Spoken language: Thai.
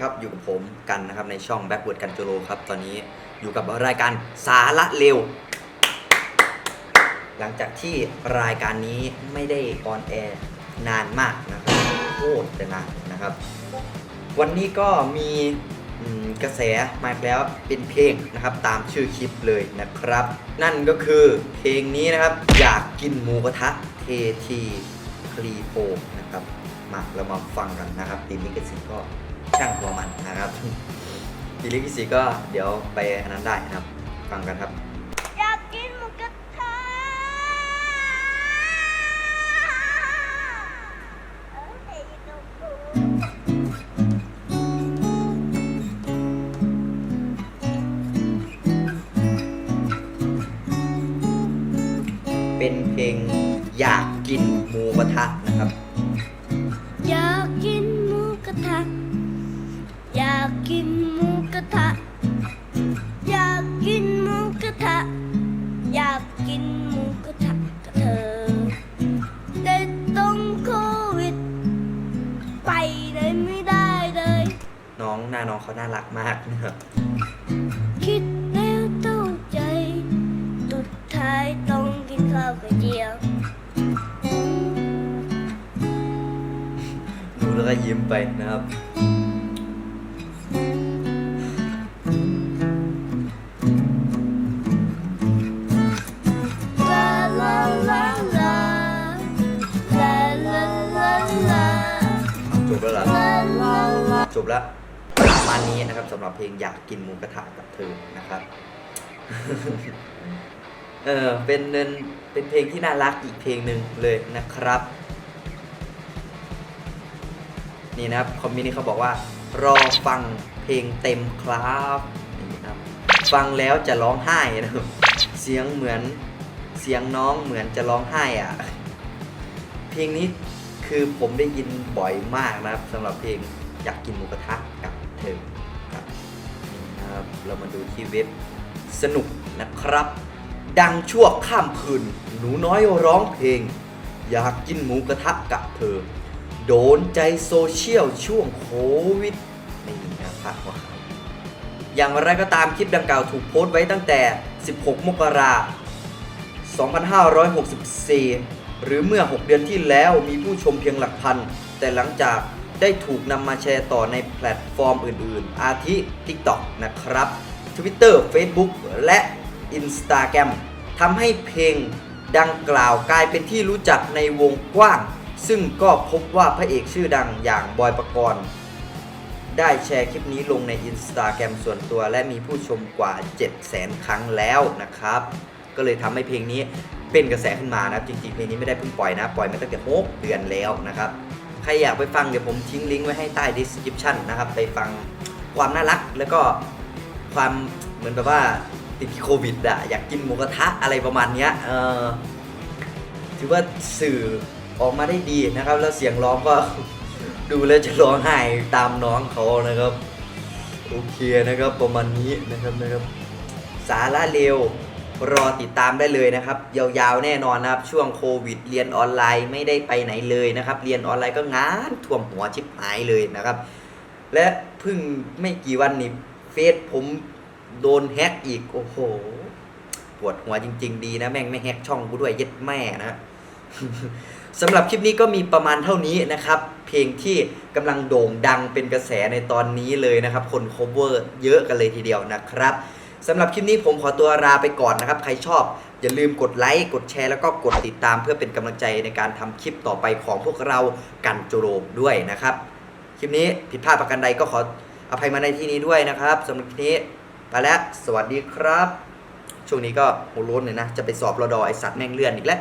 ครับอยู่กับผมกันนะครับในช่อง Backward กันโจโรครับตอนนี้อยู่กับรายการสาระเร็ว หลังจากที่รายการนี้ไม่ได้ออนแอร์นานมากนะครับโคตรจะนานนะครับ วันนี้ก็มีกระแสมาแล้วเป็นเพลงนะครับตามชื่อคลิปเลยนะครับ นั่นก็คือเพลงนี้นะครับอยากกินหมูกระทะเททีคลีโปนะครับมาเรามาฟังกันนะครับตีลิขสิทธิ์ก็ ช่างหัวมันนะครับตีลิขสิทธิ์ก็เดี๋ยวไปอันนั้นได้นะครับ ฟังกันครับ อยากกินหมูกระทะเอ้ยดูกู เป็นเพลงอยากกินหมูกระทะนะครับ อยากกินากกินหมูกระทะ อยากกินหมูกระทะ อยากกินหมูกระทะกับเธอแต่ต้องโควิด ไปเลยไม่ได้เลย น้องหน้าน้องเขาน่ารักมากนะครับคิดแล้วต้องใจสุดท้ายต้องกินข้าวไข่เจียว ดูแล้วก็ยิ้มไปนะครับ จบแล้วเหรอลาลาลาจบแล้วประมาณนี้นะครับสำหรับเพลงอยากกินหมูกระทะกับเธอนะครับ เออเป็นเป็นเป็นเพลงที่น่ารักอีกเพลงหนึ่งเลยนะครับ นี่นะครับคอมเมนต์นี้เขาบอกว่า รอฟังเพลงเต็มครับนี่นะครับ ฟังแล้วจะร้องไห้นะครับเสียงเหมือนเสียงน้องเหมือนจะร้องไห้อะ เพลงนี้ คือผมได้ยินบ่อยมากนะครับสำหรับเพลงอยากกินหมูกระทะกับเธอครับนี่นะครับ เรามาดูที่เว็บสนุกนะครับ ดังชั่วข้ามคืน หนูน้อยร้องเพลง อยากกินหมูกระทะกับเธอ โดนใจโซเชียลช่วงโควิดนี่นะครับว่าอย่างไรก็ตามคลิปดังกล่าวถูกโพสต์ไว้ตั้งแต่ 16 มกราคม2564 หรือเมื่อ 6 เดือนที่แล้วมีผู้ชมเพียงหลักพัน แต่หลังจากได้ถูกนำมาแชร์ต่อในแพลตฟอร์มอื่น ๆ อาทิ TikTok นะครับ Twitter Facebook และ Instagram ทำให้เพลงดังกล่าวกลายเป็นที่รู้จักในวงกว้าง ซึ่งก็พบว่าพระเอกชื่อดังอย่างบอยปกรณ์ได้แชร์คลิปนี้ลงใน Instagram ส่วนตัว และมีผู้ชมกว่า 700,000 ครั้งแล้วนะครับ ก็เลยทำให้เพลงนี้เป็นกระแสขึ้นมานะครับจริงๆเพลงนี้ไม่ได้เพิ่งปล่อยนะ ปล่อยมาตั้งแต่6เดือนแล้วนะครับ ใครอยากไปฟังเดี๋ยวผมทิ้งลิงก์ไว้ให้ใต้ description นะครับ ไปฟังความน่ารักแล้วก็ความเหมือนแบบว่าติดโควิดอะอยากกินหมูกระทะอะไรประมาณเนี้ยเออถือว่าสื่อออกมาได้ดีนะครับ แล้วเสียงร้องก็ดูแล้วจะร้องไห้ตามน้องเขานะครับ โอเคนะครับประมาณนี้นะครับนะครับ สาระเร็ว รอติดตามได้เลยนะครับ ยาวๆแน่นอนนะครับ ช่วงโควิด เรียนออนไลน์ไม่ได้ไปไหนเลยนะครับ เรียนออนไลน์ก็งานท่วมหัวชิบหายเลยนะครับ และเพิ่งไม่กี่วันนี้เฟซผมโดนแฮกอีกโอ้โหปวดหัวจริง ๆ ดีนะแม่งไม่แฮกช่องกูด้วยเย็ดแม่นะสำหรับคลิปนี้ก็มีประมาณเท่านี้นะครับ เพลงที่กำลังโด่งดังเป็นกระแสในตอนนี้เลยนะครับ คน cover เยอะกันเลยทีเดียวนะครับ สำหรับคลิปนี้ผมขอตัวลาไปก่อนนะครับ ใครชอบอย่าลืมกดไลค์ กดแชร์แล้วก็กดติดตามเพื่อเป็นกำลังใจในการทำคลิปต่อไปของพวกเรากันโจโรมด้วยนะครับ คลิปนี้ผิดพลาดประการใดก็ขออภัยมาในที่นี้ด้วยนะครับสำหรับคลิปนี้ไปแล้วสวัสดีครับ ช่วงนี้ก็โหร้นเลยนะ จะไปสอบรอดอไอสัตว์แม่งเลื่อนอีกแล้ว